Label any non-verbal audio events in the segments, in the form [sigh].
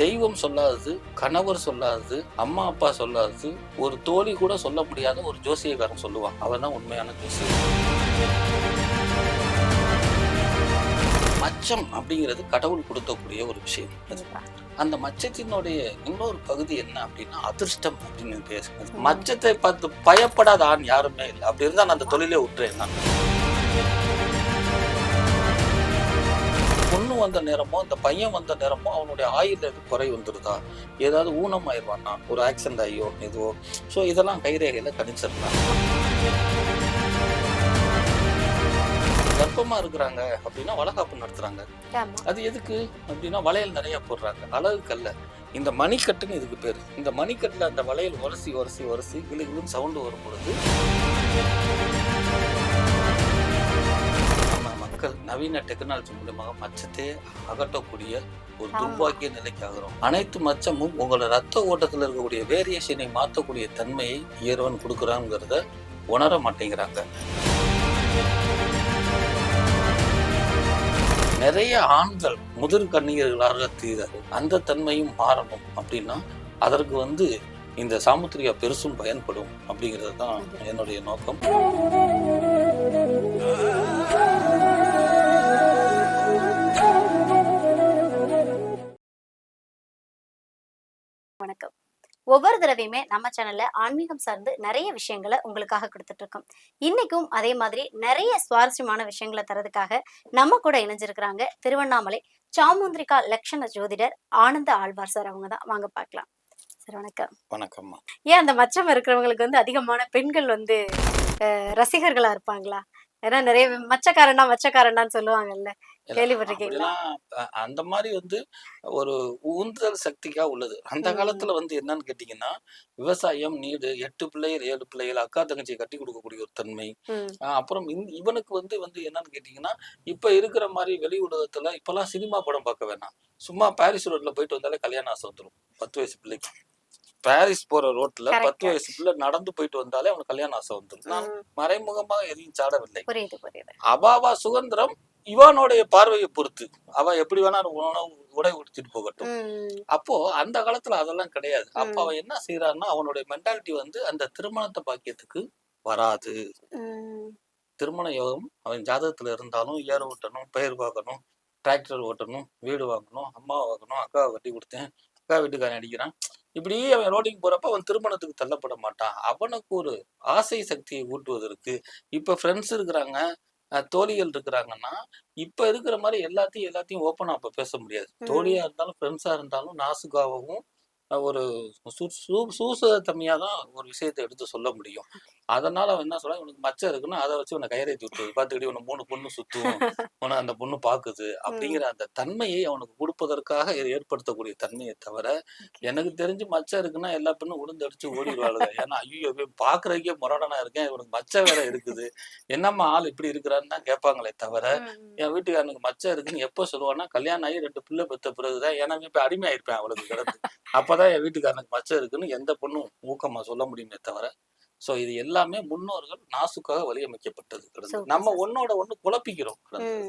தெய்வம் சொல்லாதது கணவர் சொல்லாதது அம்மா அப்பா சொல்லாதது ஒரு தோழி கூட சொல்ல முடியாத ஒரு ஜோசியக்காரன் சொல்லுவான். அவன் தான் உண்மையான ஜோசியர். மச்சம் அப்படிங்கிறது கடவுள் கொடுக்கக்கூடிய ஒரு விஷயம். அந்த மச்சத்தினுடைய இன்னொரு பகுதி என்ன அப்படின்னா அதிர்ஷ்டம் அப்படின்னு பேசுறது. மச்சத்தை பார்த்து பயப்படாத ஆண் யாருமே இல்லை. அப்படி இருந்தா நான் அந்த தொழிலே விட்டுறேன் நான். வந்த நேரமோ இந்த பையன் வந்த நேரமோ அவனுடைய ஆயுள் குறை வந்துருதா ஏதாவது ஊனம் ஆயிடுவானா ஒரு ஆக்சிடென்ட் ஆகியோ எதுவோ ஸோ இதெல்லாம் கைரேகையில கணிச்சிடலாம். கர்ப்பமா இருக்கிறாங்க அப்படின்னா வளகாப்பு நடத்துறாங்க. ஆமா. அது எதுக்கு? அப்படின்னா வளையல் நிறைய போடுறாங்க. அழகுக்கல்ல. இந்த மணிக்கட்டுன்னு இதுக்கு பேரு. இந்த மணிக்கட்டுல அந்த வளையல் உரசி உரசி உரசி கிளு கிளுன்னு சவுண்டு வரும் பொழுது மக்கள் நவீன டெக்னாலஜி மூலமாக மச்சத்தை அகற்றக்கூடிய ஒரு. துர்பாக்கிய நிலைக்கு ஆகிறோம். அனைத்து மச்சமும் உங்களோட ரத்த ஓட்டத்தில் இருக்கக்கூடிய வேரியேஷனை மாற்றக்கூடிய தன்மையை இறைவன் கொடுக்குறாங்கிறத உணர மாட்டேங்கிறாங்க. நிறைய ஆண்கள் முதிர் கன்னியர்களாக தீராது அந்த தன்மையும் மாறணும் அப்படின்னா அதற்கு வந்து இந்த சாமுத்திரியா பெருசும் பயன்படும் அப்படிங்கிறது தான் என்னுடைய நோக்கம். ஒவ்வொரு தடவையுமே நம்ம சேனல்ல ஆன்மீகம் சார்ந்து நிறைய விஷயங்களை உங்களுக்காக கொடுத்துட்டு இருக்கோம் இன்னைக்கும் அதே மாதிரி நிறைய சுவாரஸ்யமான விஷயங்களை தரதுக்காக நம்ம கூட இணைஞ்சிருக்கிறாங்க திருவண்ணாமலை சாமுந்திரிகா லக்ஷண ஜோதிடர் ஆனந்த ஆழ்வார் சார். அவங்க தான். வாங்க பார்க்கலாம். சார் வணக்கம். வணக்கம்மா. ஏன் அந்த மச்சம் இருக்கிறவங்களுக்கு வந்து அதிகமான பெண்கள் வந்து ரசிகர்களா இருப்பாங்களா? ஏன்னா நிறைய மச்சக்காரனா மச்சக்காரனான்னு சொல்லுவாங்கல்ல. கேள்விப்பட்டிருக்கீங்களா? அந்த மாதிரி வந்து ஒரு உந்துதல் சக்திக்கா உள்ளது. அந்த. காலத்துல வந்து என்னன்னு கேட்டீங்கன்னா விவசாயம் நீடு எட்டு பிள்ளைகள் ஏழு பிள்ளைகள் அக்கா தங்கச்சியை கட்டி கொடுக்கக்கூடிய ஒரு தன்மை. அப்புறம் இவனுக்கு வந்து வந்து என்னன்னு கேட்டீங்கன்னா இப்ப இருக்கிற மாதிரி வெளி உலகத்துல இப்பெல்லாம் சினிமா படம் பார்க்க வேணாம். சும்மா பாரிஸ் ரோட்ல போயிட்டு வந்தாலே கல்யாணம் ஆசை வந்துடும் பத்து வயசு பிள்ளைக்கு. பாரிஸ் போற ரோட்ல. பத்து வயசு பிள்ளை நடந்து போயிட்டு வந்தாலே அவனுக்கு கல்யாணம் ஆசை வந்துடும் நான் மறைமுகமாக எதையும் சாடவில்லை. அவாவா சுதந்திரம் இவனுடைய பார்வையை பொறுத்து. அவ எப்படி வேணா உணவு உடை உடுத்திட்டு போகட்டும். அப்போ அந்த காலத்துல அதெல்லாம் கிடையாது. அப்ப. அவன் என்ன செய்யறான்னா அவனுடைய மென்டாலிட்டி வந்து அந்த திருமணத்தை பாக்கியத்துக்கு வராது. திருமண யோகம் அவன் ஜாதகத்துல இருந்தாலும் ஏர் ஓட்டணும் பயிர் பார்க்கணும் டிராக்டர் ஓட்டணும் வீடு வாங்கணும் அம்மா வாங்கணும் அக்காவை கட்டி கொடுத்தேன் அக்கா வீட்டுக்காரன் அடிக்கிறான். இப்படி அவன் ரோடிங் போறப்ப அவன் திருமணத்துக்கு தள்ளப்பட மாட்டான். அவனுக்கு ஒரு ஆசை சக்தியை ஊட்டுவதற்கு இப்ப ஃப்ரெண்ட்ஸ் இருக்கிறாங்க தோழிகள் இருக்கிறாங்கன்னா இப்ப இருக்கிற மாதிரி எல்லாத்தையும் எல்லாத்தையும் ஓப்பனா அப்ப பேச முடியாது. தோழியா இருந்தாலும் ஃப்ரெண்ட்ஸா இருந்தாலும் நாசுகாவும் ஒரு சூ- சூ- சூசகத்தன்மையா தான் ஒரு விஷயத்தை எடுத்து சொல்ல முடியும். அதனால அவன் என்ன சொல்றான்? இவனுக்கு மச்சம் இருக்குன்னா அதை வச்சு உன்னை கயிறேத்தி விட்டுருது பார்த்துக்கிட்டு உன்னை மூணு பொண்ணு சுத்தும். உன்னை அந்த பொண்ணு பாக்குது. அப்படிங்கிற அந்த தன்மையை அவனுக்கு கொடுப்பதற்காக ஏற்படுத்தக்கூடிய தன்மையை தவிர எனக்கு தெரிஞ்சு மச்சம் இருக்குன்னா எல்லா பெண்ணும் உளுந்து அடிச்சு ஓடிடுவாளுங்க. ஏன்னா ஐயோ பாக்குறதுக்கே முரடனா இருக்கேன். இவனுக்கு மச்சம் வேற இருக்குது. என்னம்மா ஆள் இப்படி இருக்கிறான்னு தான் கேட்பாங்களே தவிர என் வீட்டுக்காரனுக்கு மச்சம் இருக்குன்னு எப்போ சொல்லுவான்னா கல்யாணம் ஆகி ரெண்டு பிள்ளை பெத்த பிறகுதான் ஏன்னா இப்ப அடிமையாயிருப்பேன் அவளுக்கு கிடந்து. அப்பதான் என் வீட்டுக்காரனுக்கு மச்சம் இருக்குன்னு எந்த பொண்ணும் ஊக்கமா சொல்ல முடியுமே தவிர சோ இது எல்லாமே முன்னோர்கள் நாசுக்காக வழியமைக்கப்பட்டது நம்ம. ஒன்னோட ஒண்ணு குழப்பிக்கிறோம்.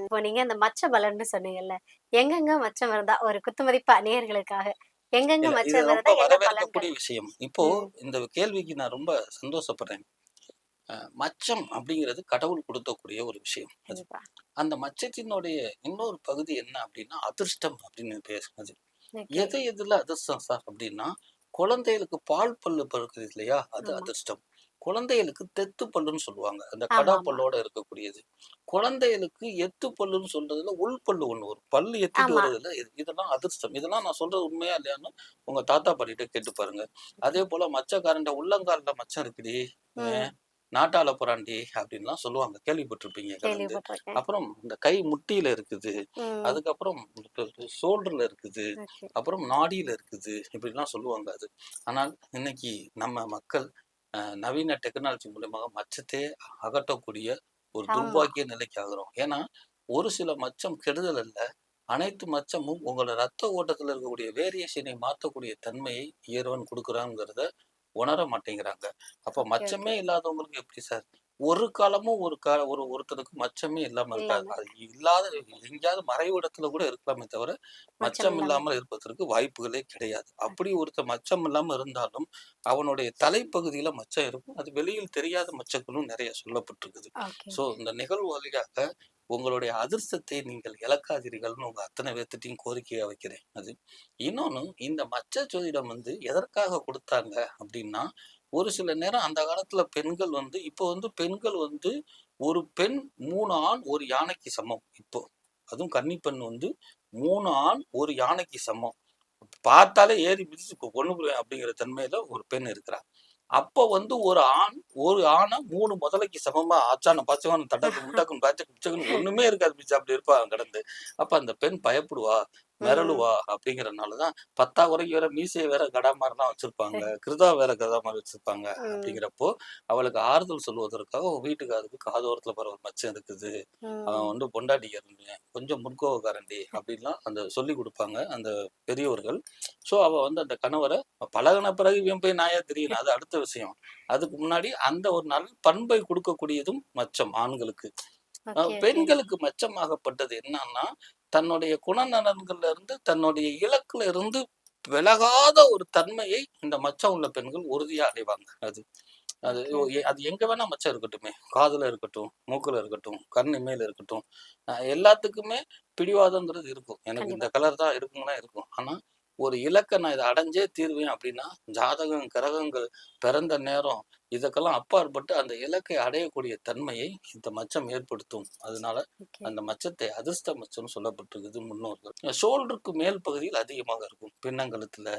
இப்போ நீங்க அந்த மச்ச பலன்னு சொன்னீங்கல்ல எங்கெங்க மச்சம் இருந்தா ஒரு குத்துமதிப்பா நேயர்களுக்காக எங்கெங்க மச்சம் இருந்தா வரவேற்கக்கூடிய விஷயம். இப்போ. இந்த கேள்விக்கு நான் ரொம்ப சந்தோஷப்படுறேன். மச்சம் அப்படிங்கிறது கடவுள் கொடுக்கக்கூடிய ஒரு விஷயம் அந்த மச்சத்தினுடைய இன்னொரு பகுதி என்ன அப்படின்னா அதிர்ஷ்டம் அப்படின்னு பேசுனது. எது எதுல அதிர்ஷ்டம் சார் அப்படின்னா குழந்தைகளுக்கு பால் பல்லு பிறக்குது இல்லையா? அது. அதிர்ஷ்டம். குழந்தைகளுக்கு தெத்து பல்லுன்னு சொல்லுவாங்க. அந்த கடா. பல்லோட இருக்கக்கூடியது. குழந்தைகளுக்கு எத்து பல்லுன்னு சொல்றதுல உள் பல்லு ஒண்ணு வரும். பல்லு எத்திட்டு இது- இதெல்லாம் அதிர்ஷ்டம். இதெல்லாம் நான் சொல்றது உண்மையா இல்லையான்னு உங்க தாத்தா பாட்டிகிட்ட கேட்டு பாருங்க. அதே போல மச்சக்காரண்ட உள்ளங்கால்ல மச்சம் இருக்குடி நாட்டால புறாண்டி அப்படின்லாம் சொல்லுவாங்க. கேள்விப்பட்டிருப்பீங்க அப்புறம் இந்த கை முட்டியில இருக்குது. அதுக்கப்புறம் ஷோல்டர்ல இருக்குது. அப்புறம் நாடியில இருக்குது. இப்படிலாம் சொல்லுவாங்க அது. ஆனால் இன்னைக்கு நம்ம மக்கள் நவீன டெக்னாலஜி மூலமாக மச்சத்தை அகற்றக்கூடிய ஒரு. துர்பாக்கிய நிலைக்கு ஆகிறோம். ஏன்னா ஒரு சில மச்சம் கெடுதல் அல்ல. அனைத்து மச்சமும் உங்களோட ரத்த ஓட்டத்துல இருக்கக்கூடிய வேரியேஷனை மாற்றக்கூடிய தன்மையை இறைவன் கொடுக்குறாங்கிறத உணர மாட்டேங்கிறாங்க. அப்ப மச்சமே இல்லாதவங்களுக்கு எப்படி சார்? ஒரு காலமும் ஒரு கால ஒரு ஒருத்தருக்கு மச்சமே இல்லாம இருக்காது. அது இல்லாத எங்கேயாவது மறைவிடத்துல கூட இருக்கலாமே தவிர மச்சம் இல்லாமல் இருப்பதற்கு வாய்ப்புகளே கிடையாது. அப்படி ஒருத்தர் மச்சம் இல்லாம இருந்தாலும் அவனுடைய தலைப்பகுதியில மச்சம் இருக்கும். அது வெளியில் தெரியாத மச்சங்களும் நிறைய சொல்லப்பட்டிருக்குது. சோ இந்த நிகழ்வு வழியாக உங்களுடைய அதிர்ஷ்டத்தை நீங்கள் இழக்காதீர்கள்னு உங்க அத்தனை பேர்த்திட்டையும் கோரிக்கையா வைக்கிறேன். அது. இன்னொன்னு இந்த மச்ச ஜோதிடம் வந்து எதற்காக கொடுத்தாங்க அப்படின்னா ஒரு சில நேரம் அந்த காலத்துல பெண்கள் வந்து இப்போ வந்து பெண்கள் வந்து ஒரு பெண் மூணு ஆண் ஒரு யானைக்கு சமம். இப்போ அதுவும் கன்னி பெண் வந்து மூணு ஆண் ஒரு யானைக்கு சமம். பார்த்தாலே ஏறி பிடிச்சு கொண்டு அப்படிங்கிற தன்மையில ஒரு பெண் இருக்கிறா. அப்போ வந்து ஒரு ஆண் ஒரு ஆணை மூணு முதலைக்கு சமமா ஆச்சான பாச்சவான தட்டாக்கு முட்டக்கும் பாச்சக்கு பிச்சக்குன்னு ஒண்ணுமே இருக்காது பிச்சை. அப்படி இருப்பாங்க கடந்து. அப்ப அந்த பெண் பயப்படுவா. மிரளுவா அப்படிங்கறதுனாலதான் பத்தா குறைக்கு வேற மீசையை வேற கடா மாதிரிலாம் வச்சிருப்பாங்க [laughs] கிருதா வேற கதா மாதிரி வச்சிருப்பாங்க அப்படிங்கிறப்போ அவளுக்கு ஆறுதல் சொல்வதற்காக உன் வீட்டுக்காருக்கு காதோரத்துல பரவ ஒரு மச்சம் இருக்குது. அவன் வந்து பொண்டாட்டிக்காரன் கொஞ்சம் முன்கோவக்காரண்டி அப்படின்லாம் அந்த சொல்லி கொடுப்பாங்க அந்த பெரியவர்கள் சோ அவ வந்து அந்த கணவரை பழகின பிறகு இவன் போய் நாயா தெரியல அது அடுத்த விஷயம். அதுக்கு முன்னாடி அந்த ஒரு நல்ல பண்பை கொடுக்கக்கூடியதும் மச்சம் ஆண்களுக்கு. பெண்களுக்கு மச்சமாகப்பட்டது என்னன்னா தன்னுடைய குணநலன்கள்ல இருந்து தன்னுடைய இலக்குல இருந்து விலகாத ஒரு தன்மையை இந்த மச்சம் உள்ள பெண்கள் உறுதியா அடைவாங்க. அது அது அது எங்க வேணா மச்சம் இருக்கட்டுமே. காதுல இருக்கட்டும் மூக்குல இருக்கட்டும் கண்ணு மேல இருக்கட்டும். எல்லாத்துக்குமே பிடிவாதங்கிறது இருக்கும். எனக்கு இந்த கலர் தான் இருக்குங்கன்னா இருக்கும். ஆனா ஒரு இலக்கை நான் இதை அடைஞ்சே தீர்வேன் அப்படின்னா ஜாதகம் கிரகங்கள் பிறந்த நேரம் இதுக்கெல்லாம் அப்பாற்பட்டு அந்த இலக்கை அடையக்கூடிய தன்மையை இந்த மச்சம் ஏற்படுத்தும். அதனால அந்த மச்சத்தை அதிர்ஷ்ட மச்சம் சொல்லப்பட்டிருக்குது முன்னோர்கள். ஷோல்டருக்கு மேல் பகுதியில் அதிகமாக இருக்கும். பின்னங்கழுத்துல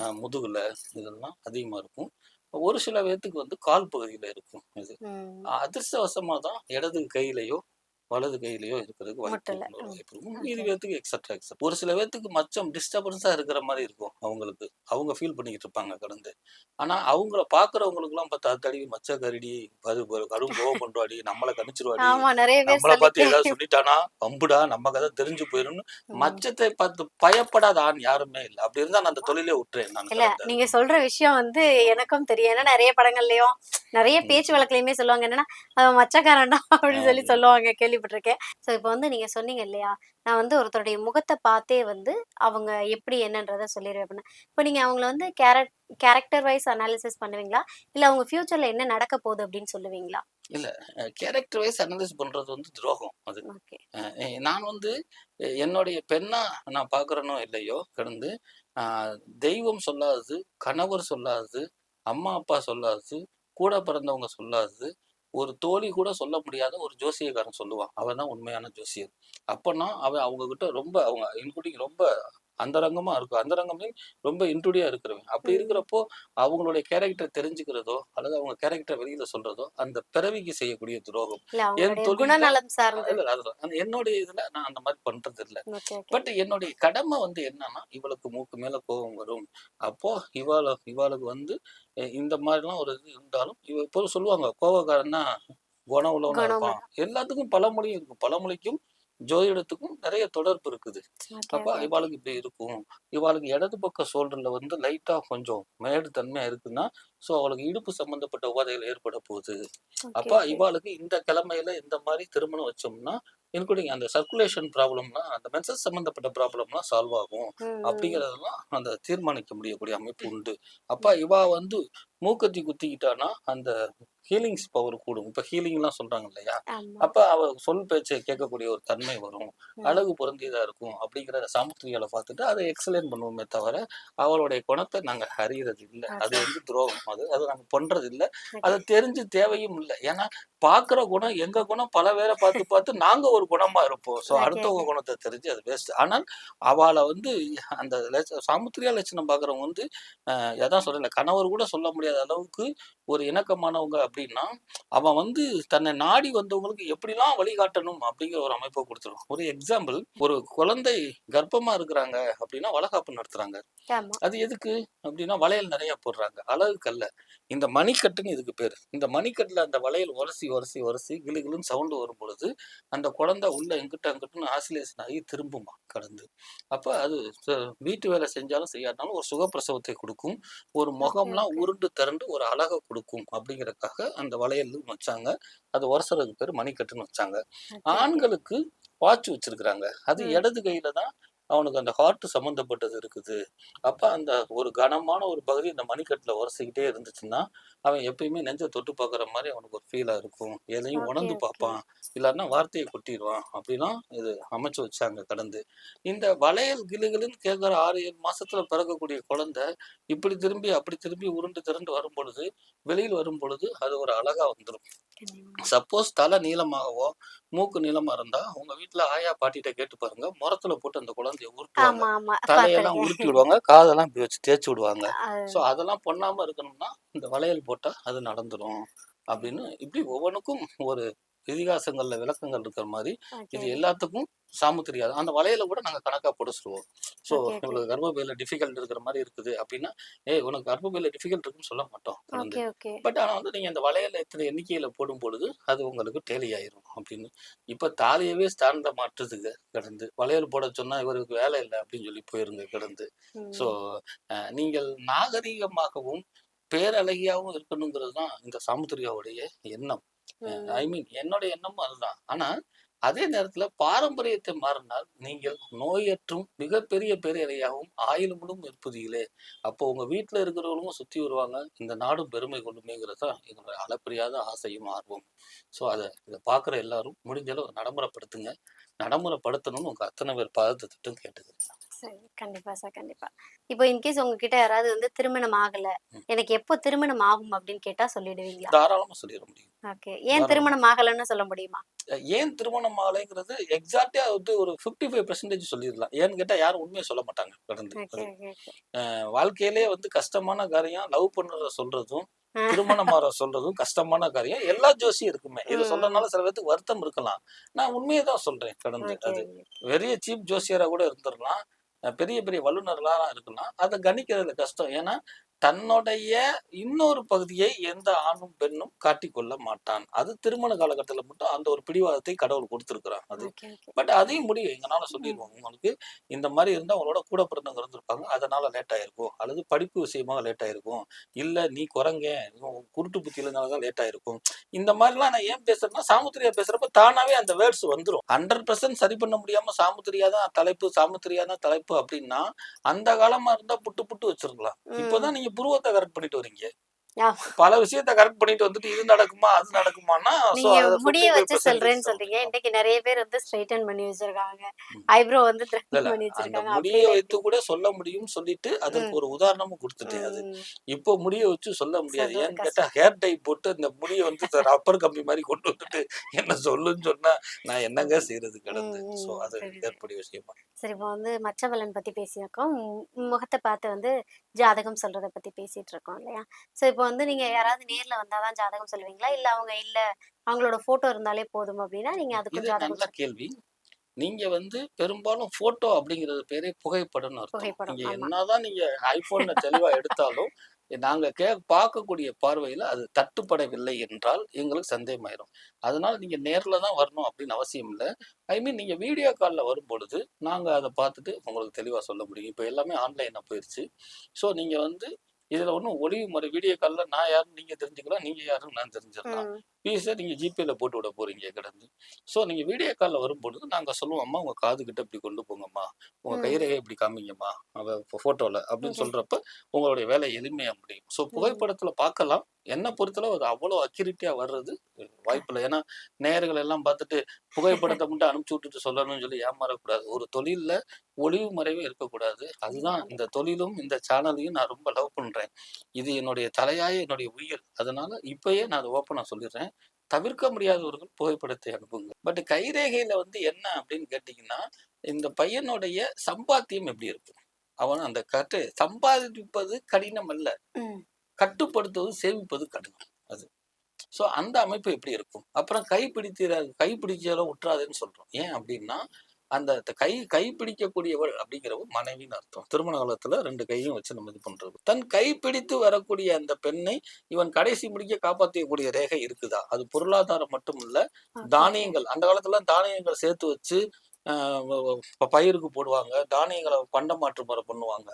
ஆஹ் முதுகுல இதெல்லாம் அதிகமா இருக்கும். ஒரு சில பேர்த்துக்கு வந்து கால் பகுதியில இருக்கும் இது. அதிர்ஷ்டவசமா தான் இடது கையிலயோ வலது கையிலயோ இருக்கிறதுக்கு வாய்ப்பு மீதி பேர்த்துக்கு எக்ஸட்ரா எக்ஸட்ரா ஒரு சில பேர்த்துக்கு மச்சம் டிஸ்டர்பன்ஸா இருக்கிற மாதிரி இருக்கும் அவங்களுக்கு. அவங்க ஃபீல் பண்ணிக்கிட்டு இருப்பாங்க கடந்து. ஆனா அவங்கள பாக்குறவங்களுக்கு எல்லாம் பார்த்தா தடி மச்ச கரடி ஒரு கரும் கோவம் பண்றாடி நம்மளை கணிச்சிருவாடி நம்மளை பார்த்து ஏதாவது சொல்லிட்டானா பம்புடா நம்ம கதை தெரிஞ்சு போயிரும்னு மச்சத்தை பார்த்து பயப்படாத ஆண் யாருமே இல்லை. அப்படி இருந்தா நான் அந்த தொழிலே விட்டுறேன் நான். நீங்க சொல்ற விஷயம் வந்து எனக்கும் தெரியும். ஏன்னா நிறைய படங்கள்லயும் நிறைய பேச்சு வழக்குலயுமே சொல்லுவாங்க என்னன்னா மச்சக்காரன்டா அப்படின்னு சொல்லி. சொல்லுவாங்க கேள்விப்பட்டிருக்கேன். சோ இப்போ வந்து நீங்க சொன்னீங்க இல்லையா? நான் வந்து ஒருத்தருடைய முகத்தை பார்த்தே வந்து அவங்க எப்படி என்னன்றத சொல்லிடுவேன் அப்படின்னு இப்போ நீங்க அவங்கள வந்து கேரட் கேரக்டர் வைஸ் அனாலிசிஸ் பண்ணுவீங்களா? இல்ல அவங்க ஃபியூச்சர்ல என்ன நடக்க போகுது அப்படின்னு சொல்லுவீங்களா? கேரக்டர் வைஸ் அனலைஸ் பண்றது வந்து துரோகம் அது. நான் வந்து என்னுடைய பெண்ணா நான் பாக்குறேனோ இல்லையோ கடந்து தெய்வம் சொல்லாதது கணவர் சொல்லாதது அம்மா அப்பா சொல்லாதது கூட பிறந்தவங்க சொல்லாதது ஒரு தோழி கூட சொல்ல முடியாத ஒரு ஜோசியக்காரன் சொல்லுவான். அவன் தான் உண்மையான ஜோசியர். அப்பன்னா அவன் அவங்க கிட்ட ரொம்ப அவங்க இன்க்ளூடிங் ரொம்ப அந்தரங்கமா இருக்கும் அந்தரங்கம் mean ரொம்ப இன்ட்ரூடியா இருக்கிறவன் அப்படி. இருக்கிறப்போ அவங்களுடைய கேரக்டர் தெரிஞ்சுக்கிறதோ அல்லது அவங்க கேரக்டர் வெளியில சொல்றதோ அந்த பிறவிக்கு செய்யக்கூடிய துரோகம். அதுதான். ஆனா என்னுடைய இதுல நான் அந்த மாதிரி பண்றது இல்ல. பட் என்னுடைய கடமை வந்து என்னன்னா இவளுக்கு மூக்கு மேல கோபம் வரும். அப்போ இவாள இவாளுக்கு வந்து இந்த மாதிரிலாம் ஒரு இது இருந்தாலும் இவ இப்போ சொல்லுவாங்க கோபக்காரன்னா குணம் உள்ளவனா இருப்பான். எல்லாத்துக்கும் பழமொழி இருக்கும் பழமொழிக்கும் ஜோதிடத்துக்கும் நிறைய தொடர்பு இருக்குது. அப்ப இவாளுக்கு இப்படி இருக்கும். இவாளுக்கு இடது பக்க சோல்டர்ல வந்து லைட்டா கொஞ்சம் மேடு தன்மையா இருக்குன்னா சோ அவளுக்கு இடுப்பு சம்பந்தப்பட்ட உபாதைகள் ஏற்பட போகுது. அப்ப இவாளுக்கு இந்த கிழமையில இந்த மாதிரி திருமணம் வச்சோம்னா இன்க்ளூடிங் அந்த சர்க்குலேஷன் ப்ராப்ளம்னா அந்த மென்சஸ் சம்பந்தப்பட்ட ப்ராப்ளம்லாம் சால்வ் ஆகும். அப்படிங்கறதெல்லாம் அந்த தீர்மானிக்க முடியக்கூடிய அமைப்பு உண்டு. அப்ப இவா வந்து மூக்கத்தி குத்திக்கிட்டானா அந்த ஹீலிங்ஸ் பவர் கூடும். இப்ப ஹீலிங் எல்லாம் சொல்றாங்க இல்லையா? அப்ப அவ சொல் பேச்சை கேட்கக்கூடிய ஒரு தன்மை வரும். அழகு பொருந்தியதா இருக்கும் அப்படிங்கிற சாமுத்திரிகளை பார்த்துட்டு அதை எக்ஸலைன் பண்ணுவோமே தவிர அவளுடைய குணத்தை நாங்க அறியறது இல்ல அது வந்து துரோகம். அது அது நாங்க பண்றது இல்ல அதை தெரிஞ்சு தேவையும் இல்லை. ஏன்னா பாக்குற குணம் எங்க குணம் பல பேரை பார்த்து பார்த்து நாங்க ஒரு குணமா இருப்போம். சோ Okay, அடுத்தவங்க குணத்தை தெரிஞ்சு அது வேஸ்ட் ஆனால் அவளை வந்து அந்த சாமுத்திரியா லட்சணம் பாக்குறவங்க வந்து அதான் சொல்றேன் கணவர் கூட சொல்ல முடியாத அளவுக்கு ஒரு இணக்கமானவங்க அப்படின்னா அவன் வந்து தன்னை நாடி வந்தவங்களுக்கு எப்படிலாம் வழிகாட்டணும் அப்படிங்கிற ஒரு அமைப்பை கொடுத்துரும் ஒரு எக்ஸாம்பிள் ஒரு குழந்தை கர்ப்பமா இருக்கிறாங்க அப்படின்னா வளகாப்பு நடத்துறாங்க. அது எதுக்கு? அப்படின்னா வளையல் நிறைய போடுறாங்க. அழகுக்கல்ல இந்த மணிக்கட்டுன்னு இதுக்கு பேரு. இந்த மணிக்கட்டுல அந்த வளையல் உரசி உரசி உரசி கிளு கிளுன்னு சவுண்டு வரும் பொழுது அந்த குழந்தை உள்ள எங்கிட்ட அங்கிட்டுன்னு ஆசிலேஷன் ஆகி திரும்புமா கடந்து. அப்போ அது வீட்டு வேலை செஞ்சாலும் செய்யாட்டாலும் ஒரு சுகப்பிரசவத்தை கொடுக்கும். ஒரு முகம்லாம். உருண்டு திரண்டு ஒரு அழகை கொடுக்கும் அப்படிங்கறதுக்காக அந்த வளையல் வச்சாங்க. அது வருஷத்துக்கு பேர் மணிக்கட்டுன்னு வச்சாங்க. ஆண்களுக்கு வாட்ச் வச்சிருக்கிறாங்க. அது. இடது கையில தான் அவனுக்கு அந்த ஹார்ட் சம்மந்தப்பட்டது இருக்குது. அப்ப அந்த ஒரு கனமான ஒரு பகுதி இந்த மணிக்கட்டுல உரசிக்கிட்டே இருந்துச்சுன்னா அவன் எப்பயுமே நெஞ்ச தொட்டு பார்க்குற மாதிரி அவனுக்கு ஒரு ஃபீலா இருக்கும். எதையும் உணர்ந்து. பார்ப்பான். இல்லாட்டினா வார்த்தையை கொட்டிடுவான் அப்படிலாம் இது அமைச்சு வச்சாங்க கடந்து. இந்த வளையல் கிளுகிளுன்னு கேட்குற ஆறு ஏழு மாசத்துல பிறக்கக்கூடிய குழந்தை இப்படி திரும்பி அப்படி திரும்பி உருண்டு திரண்டு வரும் பொழுது வெளியில் வரும் பொழுது அது ஒரு அழகா வந்துடும் சப்போஸ் தலை நீளமாகவோ மூக்கு நீளமா இருந்தா உங்க வீட்டுல ஆயா பாட்டிட்ட கேட்டு பாருங்க முறத்துல போட்டு அந்த குழந்தைய உருட்டுவாங்க தலையெல்லாம். உருட்டி விடுவாங்க காதெல்லாம் இப்படி வச்சு தேய்ச்சி விடுவாங்க. சோ அதெல்லாம் பண்ணாம இருக்கணும்னா இந்த வளையல் போட்டா அது நடந்துரும். அப்படின்னு இப்படி ஒவ்வொன்றுக்கும் ஒரு இதிகாசங்கள்ல விளக்கங்கள் இருக்கிற மாதிரி இது. எல்லாத்துக்கும் சாமு தெரியாது அந்த வளையல கூட நாங்க கணக்கா போட சொல்லுவோம் ஸோ. இவங்களுக்கு கர்ப்பப்பையில டிஃபிகல்ட் இருக்கிற மாதிரி இருக்குது அப்படின்னா ஏய் உனக்கு கர்ப்பப்பையில டிஃபிகல்ட் இருக்குன்னு சொல்ல மாட்டோம் பட் ஆனா வந்து நீங்க அந்த வளையல இத்தனை எண்ணிக்கையில போடும் பொழுது அது உங்களுக்கு டேலி ஆயிரும் அப்படின்னு. இப்ப தாலியவே ஸ்டாண்ட மாற்றுதுங்க கிடந்து. வளையல் போட சொன்னா இவருக்கு வேலை இல்லை அப்படின்னு சொல்லி போயிருங்க கிடந்து. ஸோ நீங்கள் நாகரீகமாகவும் பேரழகியாகவும் இருக்கணுங்கிறது தான் இந்த சாமுத்திரியாவுடைய எண்ணம். ஐ மீன் என்னோட எண்ணமும் அதுதான். ஆனா அதே நேரத்துல பாரம்பரியத்தை மாறினால் நீங்கள் நோயற்றும் மிகப்பெரிய பேரறையாகவும் ஆயுளும் இருப்பதிலே அப்போ உங்க வீட்டுல இருக்கிறவங்களும் சுத்தி வருவாங்க. இந்த நாடும் பெருமை கொள்ளுமேங்கிறது தான் எங்களுடைய அளப்பரியாத ஆசையும் ஆர்வம் ஸோ அதை இதை பார்க்குற எல்லாரும் முடிஞ்ச அளவு நடைமுறைப்படுத்துங்க. நடைமுறைப்படுத்தணும்னு உங்க அத்தனை பேர் பாதத்தை திட்டம் கேட்டுக்கிறேன். சரி கண்டிப்பா சார் கண்டிப்பா. இப்போ இன்கேஸ் உங்ககிட்ட யாராவது வந்து திருமணம் ஆகல. எனக்கு எப்போ திருமணம் ஆகும் அப்படின்னு கேட்டா சொல்லிடுவீங்களா? தாராளமா சொல்லிட முடியும். ஓகே. ஏன் திருமணம் ஆகலைன்னு சொல்ல முடியுமா? ஏன் திருமணம் ஆலைங்கிறது எக்ஸாக்டா வந்து ஒரு ஃபிஃப்டி ஃபைவ் பெர்சன்டேஜ் சொல்லிடலாம். ஏன்னு கேட்டா யாரும் உண்மையை சொல்ல மாட்டாங்க கடந்து. வாழ்க்கையிலே வந்து கஷ்டமான காரியம் லவ் பண்றத சொல்றதும் திருமணம் ஆற சொல்றதும் கஷ்டமான காரியம் எல்லா ஜோசியும் இருக்குமே. இது. சொல்றதுனால சில பேருக்கு வருத்தம் இருக்கலாம். நான் உண்மையை தான் சொல்றேன் கடந்து. அது பெரிய சீப் ஜோசியரா கூட இருந்துடலாம் பெரிய பெரிய வல்லுநர்களாக இருக்கலாம் அதை கணிக்கிறதுல கஷ்டம். ஏன்னா தன்னுடைய இன்னொரு பகுதியை எந்த ஆணும் பெண்ணும் காட்டிக்கொள்ள மாட்டான். அது திருமண காலகட்டத்துல மட்டும் அந்த ஒரு பிடிவாதத்தை கடவுள் கொடுத்திருக்கிறான் அது. பட் அதையும் முடியும் எங்கனால சொல்லிடுவோம் உங்களுக்கு. இந்த மாதிரி இருந்தா உங்களோட கூட பிறந்தவங்க இருந்திருப்பாங்க. அதனால லேட் ஆயிருக்கும். அல்லது படிப்பு விஷயமாக லேட் ஆயிருக்கும். இல்ல நீ குரங்க குருட்டு புத்தியிலனால தான் லேட் ஆயிருக்கும். இந்த மாதிரிலாம் நான் ஏன் பேசுறேன்னா சாமுத்திரியா பேசுறப்ப தானாவே அந்த வேர்ட்ஸ் வந்துரும். ஹண்ட்ரட் பர்சன்ட் சரி பண்ண முடியாம சாமுத்திரியா தான் தலைப்பு சாமுத்திரியா தான் தலைப்பு அப்படின்னா அந்த காலமா இருந்தா புட்டு புட்டு வச்சிருக்கலாம். இப்பதான் நீங்க நீங்கள் புருவத்தை கரெக்ட் பண்ணிட்டு வரீங்க. பல விஷயத்த கரெக்ட் பண்ணிட்டு வந்துட்டு இது நடக்குமா அது அதை முடிய 55% வச்சு சொல்றேன்னு சொல்றீங்க. இன்னைக்கு நிறைய பேர் வந்து ஸ்ட்ரைட்டன் பண்ணி வச்சிருக்காங்க. ஐப்ரோ வந்து பண்ணி வச்சிருக்காங்க. முடிய வைத்து கூட சொல்ல முடியும் சொல்லிட்டு அதுக்கு ஒரு உதாரணமும் கொடுத்துட்டேன் அது. இப்போ முடிய வச்சு சொல்ல முடியாது. ஏன்னு கேட்டா ஹேர் டை போட்டு இந்த முடிய வந்து ரப்பர் கம்பி மாதிரி கொண்டு வந்துட்டு என்ன சொல்லுன்னு சொன்னா நான் என்னங்க செய்யறது கிடந்து? சோ அது சரி. ஏற்புடைய விஷயமா சரி இப்போ வந்து மச்சபலன் பத்தி பேசியிருக்கோம். முகத்தை பார்த்து வந்து ஜாதகம் சொல்றத பத்தி பேசிட்டு இருக்கோம் இல்லையா? சோ இப்போ வந்து நீங்க யாராவது நேர்ல வந்தாதான் ஜாதகம் சொல்லுவீங்களா? இல்ல அவங்க இல்ல அவங்களோட போட்டோ இருந்தாலே போதும் அப்படின்னா நீங்க ஜாதகம் நல்ல கேள்வி. நீங்க வந்து பெரும்பாலும் போட்டோ அப்படிங்கிறது பேரே புகைப்படம்னு அர்த்தம். புகைப்படம், நீங்க. என்னதான் நீங்க ஐபோன்ல தெளிவா எடுத்தாலும் நாங்க கே பார்க்கக்கூடிய பார்வையில அது தட்டுப்படவில்லை என்றால் எங்களுக்கு சந்தேகமாயிரும். அதனால நீங்க நேர்ல தான் வரணும் அப்படின்னு அவசியம் இல்லை. ஐ மீன் நீங்க வீடியோ காலில் வரும் பொழுது நாங்க அதை பார்த்துட்டு உங்களுக்கு தெளிவா சொல்ல முடியும். இப்போ எல்லாமே ஆன்லைனா போயிருச்சு. ஸோ நீங்க வந்து இதுல ஒன்றும் ஒளிவு முறை வீடியோ காலில் நான் யாருன்னு நீங்க தெரிஞ்சுக்கலாம் நீங்க யாருன்னு நான் தெரிஞ்சிடலாம். ஃபீஸை நீங்கள் ஜிபேல போட்டு விட போறீங்க கிடந்து ஸோ நீங்கள் வீடியோ காலில் வரும்பொழுது நாங்கள் சொல்லுவோம் அம்மா உங்கள் காது கிட்ட இப்படி கொண்டு போங்கம்மா. உங்கள். கைரேகை இப்படி காமிங்கம்மா. அவ ஃபோட்டோவில் அப்படின்னு. சொல்கிறப்ப உங்களுடைய வேலை எளிமையாக முடியும் ஸோ புகைப்படத்தில் பார்க்கலாம். என்னை பொறுத்தளவு அது அவ்வளோ அக்யூரிட்டியாக வர்றது வாய்ப்பில்லை. ஏன்னா நேயர்கள் எல்லாம் பார்த்துட்டு புகைப்படத்தை [laughs] மட்டும் அனுப்பிச்சு விட்டுட்டு சொல்லணும்னு சொல்லி ஏமாறக்கூடாது. ஒரு தொழிலில் ஒளிவு மறைவே இருக்கக்கூடாது. அதுதான் இந்த தொழிலும் இந்த சேனலையும் நான் ரொம்ப லவ் பண்ணுறேன் இது என்னுடைய தலையாய என்னுடைய உயிர். அதனால இப்பயே நான் அதை ஓப்பனாக சொல்லிடுறேன். தவிர்க்க முடியாதவர்கள் புகைப்படத்தை அனுப்புங்க. பட் கைரேகையில வந்து என்ன அப்படின்னு கேட்டிங்கன்னா இந்த பையனுடைய சம்பாத்தியம் எப்படி இருக்கும்? அவன் அந்த கட்டு சம்பாதிப்பது கடினம் அல்ல. கட்டுப்படுத்துவது சேமிப்பது கடினம் அது. ஸோ அந்த அமைப்பு எப்படி இருக்கும்? அப்புறம் கைப்பிடித்திர கைப்பிடிச்சாலும் விட்டுறாதுன்னு சொல்றோம். ஏன் அப்படின்னா அந்த கை கை பிடிக்கக்கூடியவள் அப்படிங்கிறவ மனைவின்னு அர்த்தம். திருமண காலத்துல ரெண்டு கையும் வச்சு நம்ம இது பண்றது. தன் கை பிடித்து வரக்கூடிய அந்த பெண்ணை இவன் கடைசி முடிக்க காப்பாற்றக்கூடிய ரேகை இருக்குதா? அது பொருளாதாரம் மட்டும் இல்ல தானியங்கள். அந்த காலத்துல தானியங்கள் சேர்த்து வச்சு பயிருக்கு போடுவாங்க. தானியங்களை பண்டமாற்று முறை பண்ணுவாங்க.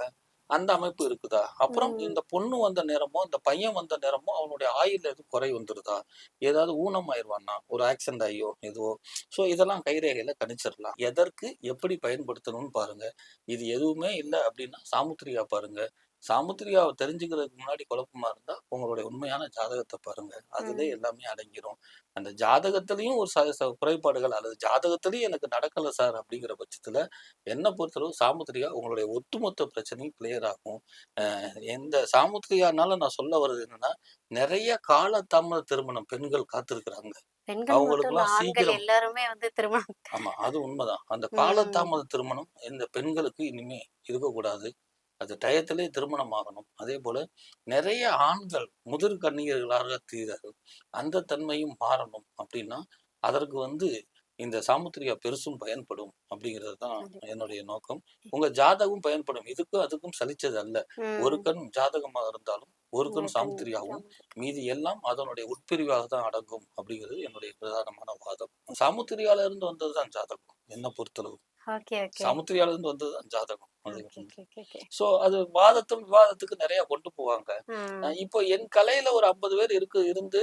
அந்த அமைப்பு இருக்குதா? அப்புறம். இந்த பொண்ணு வந்த நேரமோ இந்த பையன் வந்த நேரமோ அவனுடைய ஆயுள்ல எதுவும் குறை வந்துருதா? ஏதாவது ஊனம் ஆயிடுவானா ஒரு ஆக்சிடென்ட் ஆகியோ எதுவோ. ஸோ இதெல்லாம் கைரேகையில கணிச்சிடலாம். எதற்கு எப்படி பயன்படுத்தணும்னு பாருங்க. இது எதுவுமே இல்லை அப்படின்னா சாமுத்திரியா பாருங்க. சாமுத்திரியாவை தெரிஞ்சுக்கிறதுக்கு முன்னாடி குழப்பமா இருந்தா உங்களுடைய உண்மையான ஜாதகத்தை பாருங்க. அதுல எல்லாமே அடங்கிரும். அந்த ஜாதகத்திலையும் ஒரு ச- குறைபாடுகள் அல்லது ஜாதகத்திலையும் எனக்கு நடக்கல சார் அப்படிங்கிற பட்சத்துல என்ன பொறுத்தளவு சாமுத்திரியா உங்களுடைய ஒட்டுமொத்த பிரச்சனையும் கிளியர் ஆகும். அஹ் எந்த சாமுத்திரியானால நான் சொல்ல வர்றது என்னன்னா நிறைய காலதாமத திருமணம் பெண்கள் காத்திருக்கிறாங்க. ஆண்கள் சீக்கிரம் எல்லாருமே வந்து திருமணம் ஆமா அது உண்மைதான். அந்த ம். காலதாமத திருமணம் இந்த பெண்களுக்கு இனிமே இருக்கக்கூடாது. அது டயத்திலே திருமணம் ஆகணும். அதே போல நிறைய ஆண்கள் முதிர் கன்னியர்களாக தீரர்கள் அந்த தன்மையும் மாறணும் அப்படின்னா அதற்கு வந்து இந்த சாமுத்திரியா பெருசும் பயன்படும் அப்படிங்கிறது தான். என்னுடைய நோக்கம். உங்க ஜாதகம் பயன்படும். இதுக்கும் அதுக்கும் சலிச்சது அல்ல. ஒரு கண் ஜாதகமாக இருந்தாலும் ஒரு கண் கண் சாமுத்திரியாவும் சாமுத்திரி. மீதி எல்லாம் அதனுடைய உட்பிரிவாக தான் அடங்கும் அப்படிங்கிறது என்னுடைய பிரதானமான வாதம். சாமுத்திரியால இருந்து வந்ததுதான் ஜாதகம். என்ன பொறுத்தளவு. சாமுத்திரியால இருந்து வந்ததுதான் ஜாதகம். சோ அது வாதத்தும் விவாதத்துக்கு நிறைய கொண்டு போவாங்க. இப்போ என் கலையில ஒரு ஐம்பது பேர் இருக்கு இருந்து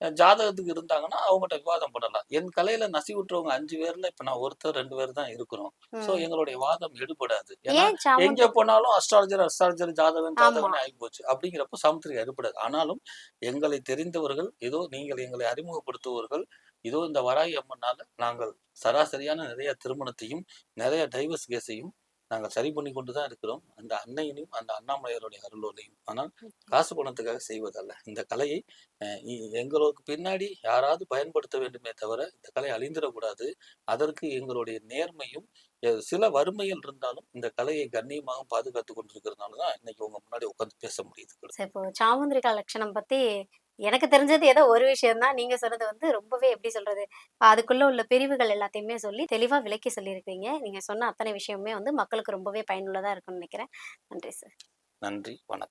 ஜாதகத்துக்கு இருந்தாங்கன்னா அவங்ககிட்ட விவாதம் பண்ணலாம். என் கலையில நசி விட்டுறவங்க அஞ்சு பேர்ல இப்ப நான் ஒருத்தர் ரெண்டு பேர் தான் இருக்கிறோம். சோ. எங்களுடைய வாதம் எடுபடாது. ஏன்னா எங்க போனாலும் அஸ்ட்ராலஜர் அஸ்ட்ராலஜர் ஜாதகன் ஆமா. ஜாதகன் ஆகி போச்சு அப்படிங்கிறப்ப சாமுத்திரிகா எடுப்படாது ஆனாலும் எங்களை தெரிந்தவர்கள் ஏதோ நீங்கள் எங்களை அறிமுகப்படுத்துவர்கள் இதோ இந்த வராகி அம்மனால நாங்கள் சராசரியான நிறைய திருமணத்தையும் நிறைய டைவர்ஸ் கேஸையும் நாங்கள் சரி பண்ணி கொண்டு தான் இருக்கிறோம். அந்த அன்னையினையும் அந்த அண்ணாமலையாருடைய அருளோலையும். ஆனால் காசு பணத்துக்காக செய்வதல்ல. இந்த கலையை எங்களுக்கு பின்னாடி யாராவது பயன்படுத்த வேண்டுமே தவிர இந்த கலை அழிந்திடக்கூடாது. அதற்கு எங்களுடைய நேர்மையும் சில வறுமைகள் இருந்தாலும் இந்த கலையை கண்ணியமாக பாதுகாத்து கொண்டிருக்கிறதுனால தான் இன்னைக்கு உங்க முன்னாடி உட்காந்து பேச முடியுது. இப்போ சாமுந்திரிகா லட்சணம் பத்தி எனக்கு தெரிஞ்சது ஏதோ ஒரு விஷயம் தான் நீங்க சொன்னது வந்து ரொம்பவே எப்படி சொல்றது? அதுக்குள்ள உள்ள பிரிவுகள் எல்லாத்தையுமே சொல்லி தெளிவா விளக்கி சொல்லியிருக்கீங்க. நீங்க சொன்ன அத்தனை விஷயமுமே வந்து மக்களுக்கு ரொம்பவே பயனுள்ளதா இருக்கும்னு நினைக்கிறேன். நன்றி சார். நன்றி வணக்கம்.